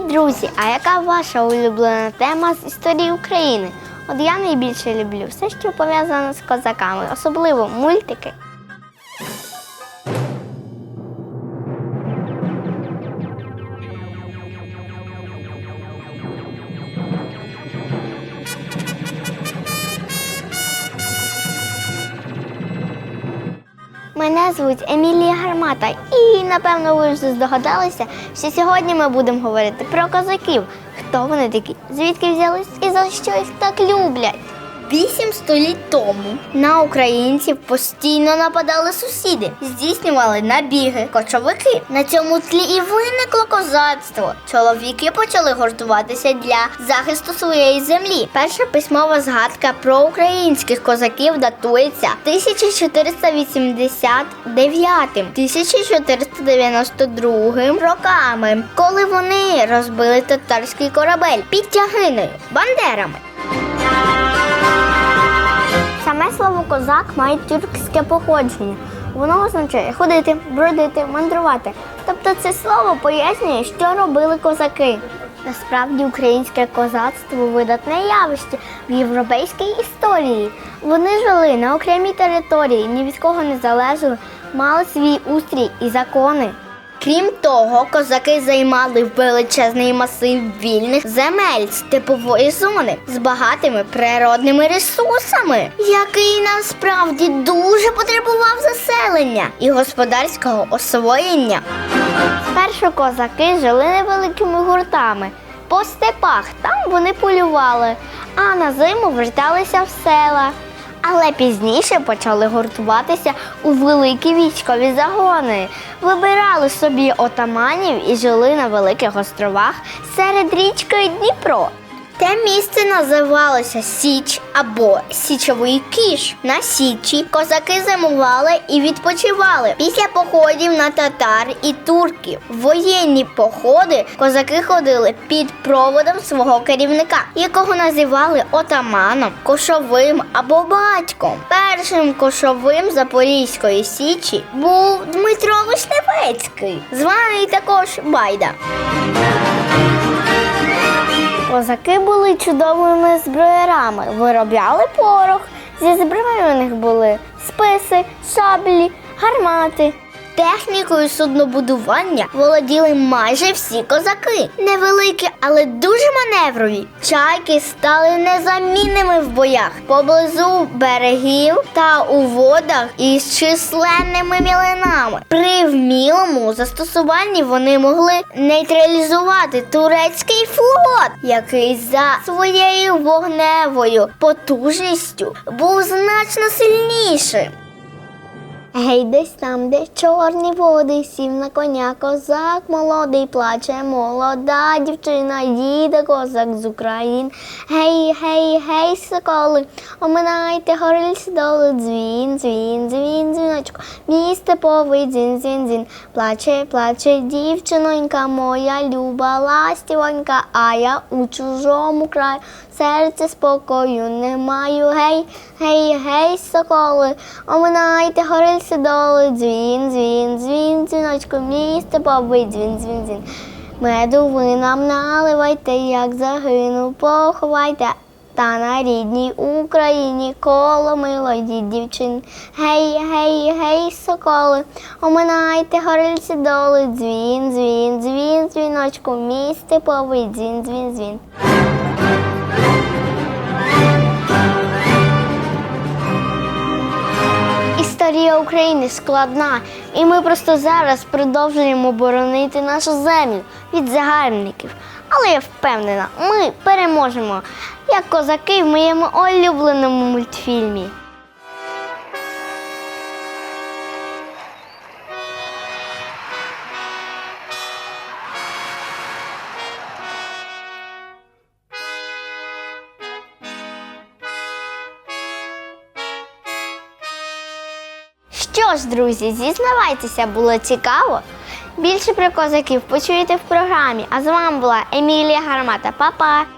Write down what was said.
Друзі! А яка ваша улюблена тема з історії України? От я найбільше люблю все, що пов'язане з козаками, особливо мультики. Мене звуть Емілія Гармата, і напевно ви вже здогадалися, що сьогодні ми будемо говорити про козаків. Хто вони такі, звідки взялись і за що їх так люблять? Вісім століть тому на українців постійно нападали сусіди, здійснювали набіги, кочовики. На цьому тлі і виникло козацтво. Чоловіки почали гуртуватися для захисту своєї землі. Перша письмова згадка про українських козаків датується 1489-1492 роками, коли вони розбили татарський корабель під тягиною бандерами. Саме слово козак має тюркське походження. Воно означає ходити, бродити, мандрувати. Тобто це слово пояснює, що робили козаки. Насправді українське козацтво видатне явище в європейській історії. Вони жили на окремій території, ні від кого не залежали, мали свій устрій і закони. Крім того, козаки займали величезний масив вільних земель степової зони з багатими природними ресурсами, який насправді дуже потребував заселення і господарського освоєння. Спершу козаки жили невеликими гуртами. По степах там вони полювали, а на зиму верталися в села. Але пізніше почали гуртуватися у великі військові загони, вибирали собі отаманів і жили на великих островах серед річки Дніпро. Те місце називалося Січ або Січовий кіш. На Січі козаки зимували і відпочивали після походів на татар і турків. Воєнні походи козаки ходили під проводом свого керівника, якого називали отаманом, кошовим або батьком. Першим кошовим Запорізької січі був Дмитро Вишневецький, званий також Байда. Козаки були чудовими зброярами, виробляли порох. Зі зброєю у них були списи, шаблі, гармати. Технікою суднобудування володіли майже всі козаки. Невеликі, але дуже маневрові. Чайки стали незамінними в боях поблизу берегів та у водах із численними мілинами. При вмілому застосуванні вони могли нейтралізувати турецький флот, який за своєю вогневою потужністю був значно сильнішим. Гей, десь там, де чорні води, сів на коня козак молодий, плаче молода дівчина, їде козак з України. Гей, гей, гей, соколи, оминайте гори доли, дзвін, дзвін, дзвін, дзвіночко, мій степовий дзвін, дзвін, дзвін. Плаче, плаче дівчинонька моя, люба ластівонька, а я у чужому краю. Серце спокою не маю, гей, гей, гей, соколи, оминайте гори доли, дзвін, дзвін, дзвін, дзвіночко, мій степовий дзвін, дзвін, дзвін. Меду ви нам наливайте, як загину, поховайте. Та на рідній Україні коло милої дівчин. Гей, гей, гей, соколи, оминайте горильці доли, дзвін, дзвін, дзвін, дзвіночку, мій степовий дзвін, дзвін, дзвін. Історія України складна, і ми просто зараз продовжуємо боронити нашу землю від загарбників. Але я впевнена, ми переможемо, як козаки в моєму улюбленому мультфільмі. Що ж, друзі, зізнавайтеся, було цікаво. Більше про козаків почуєте в програмі. А з вами була Емілія Гармата. Па-па!